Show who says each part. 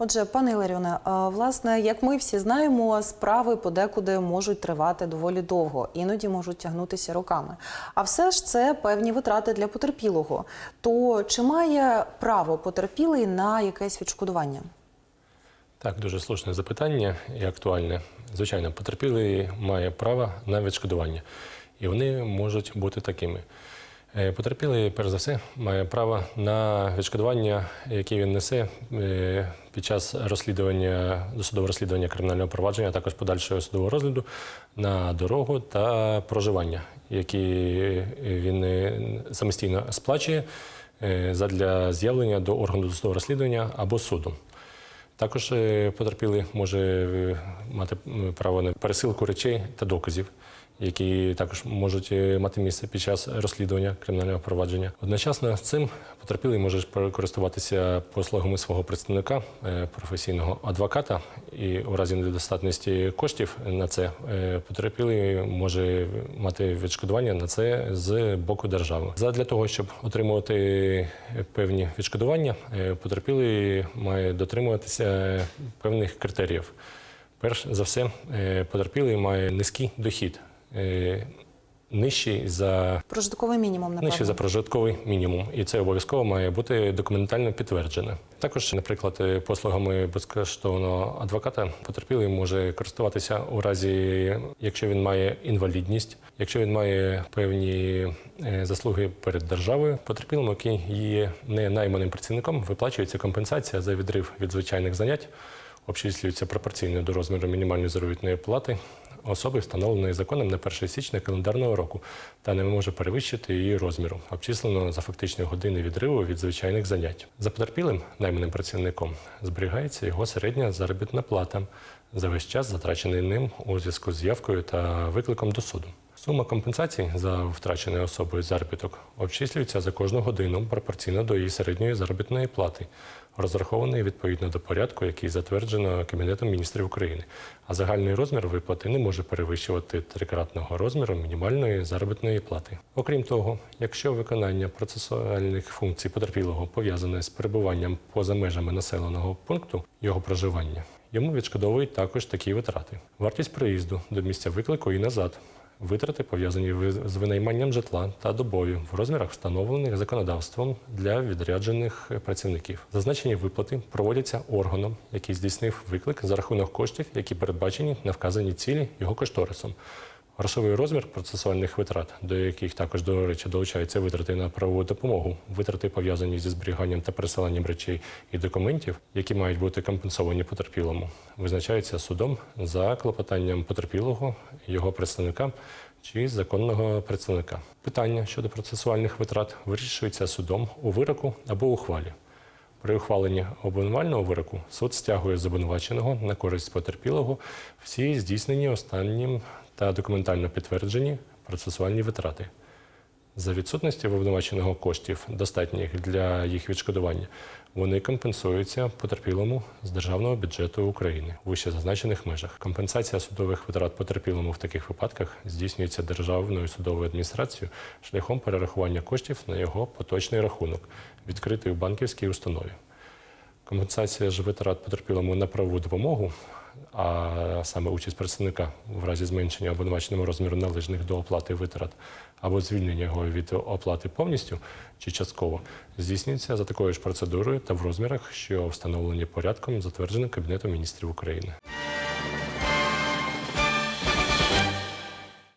Speaker 1: Отже, пане Іларіоне, власне, як ми всі знаємо, справи подекуди можуть тривати доволі довго, іноді можуть тягнутися роками. А все ж це певні витрати для потерпілого. То чи має право потерпілий на якесь відшкодування?
Speaker 2: Так, дуже слушне запитання і актуальне. Звичайно, потерпілий має право на відшкодування, і вони можуть бути такими. Е, Потерпілий, перш за все, має право на відшкодування, яке він несе е, під час розслідування досудового розслідування кримінального провадження, а також подальшого судового розгляду на дорогу та проживання, які він е, самостійно сплачує задля з'явлення до органу досудового розслідування або суду. Також потерпілий може мати право на пересилку речей та доказів, які також можуть е, мати місце під час розслідування кримінального провадження. Одночасно з цим потерпілий може користуватися послугами свого представника, е, професійного адвоката, і у разі недостатності коштів на це е, потерпілий може мати відшкодування на це з боку держави. Задля того, щоб отримувати певні відшкодування, потерпілий має дотримуватися певних критеріїв. Перш за все, потерпілий має низький дохід, нижчий за
Speaker 1: Прожитковий мінімум, напевно.
Speaker 2: Нижче за прожитковий мінімум, і це обов'язково має бути документально підтверджено. Також, наприклад, е, послугами безкоштовного адвоката потерпілий може користуватися у разі, якщо він має інвалідність, якщо він має певні е, заслуги перед державою, потерпілому, який є не найманим працівником, виплачується компенсація за відрив від звичайних занять, обчислюється пропорційно до розміру мінімальної заробітної плати особи, встановленої законом на 1 січня календарного року, та не може перевищити її розміру, обчислено за фактичні години відриву від звичайних занять. За потерпілим найманим працівником зберігається його середня заробітна плата за весь час, затрачений ним у зв'язку з явкою та викликом до суду. Сума компенсації за втрачений особою заробіток обчислюється за кожну годину пропорційно до її середньої заробітної плати, розрахованої відповідно до порядку, який затверджено Кабінетом міністрів України. А загальний розмір виплати не може перевищувати трикратного розміру мінімальної заробітної плати. Окрім того, якщо виконання процесуальних функцій потерпілого пов'язане з перебуванням поза межами населеного пункту його проживання, йому відшкодовують також такі витрати: вартість проїзду до місця виклику і назад. Витрати пов'язані з винайманням житла та добою в розмірах, встановлених законодавством для відряджених працівників. Зазначені виплати проводяться органом, який здійснив виклик за рахунок коштів, які передбачені на вказані цілі його кошторисом. Грошовий розмір процесуальних витрат, до яких також, до речі, долучаються витрати на правову допомогу, витрати пов'язані зі зберіганням та пересиланням речей і документів, які мають бути компенсовані потерпілому, визначаються судом за клопотанням потерпілого, його представника чи законного представника. Питання щодо процесуальних витрат вирішується судом у вироку або ухвалі. При ухваленні обвинувального вироку суд стягує з обвинуваченого на користь потерпілого всі здійснені останнім та документально підтверджені процесуальні витрати. За відсутності в обвинуваченого коштів, достатніх для їх відшкодування, вони компенсуються потерпілому з державного бюджету України у вище зазначених межах. Компенсація судових витрат потерпілому в таких випадках здійснюється державною судовою адміністрацією шляхом перерахування коштів на його поточний рахунок, відкритий у банківській установі. Компенсація ж витрат потерпілому на правову допомогу, а саме участь представника в разі зменшення обвинуваченому розміру належних до оплати витрат або звільнення його від оплати повністю чи частково, здійснюється за такою ж процедурою та в розмірах, що встановлені порядком, затвердженим Кабінетом міністрів України.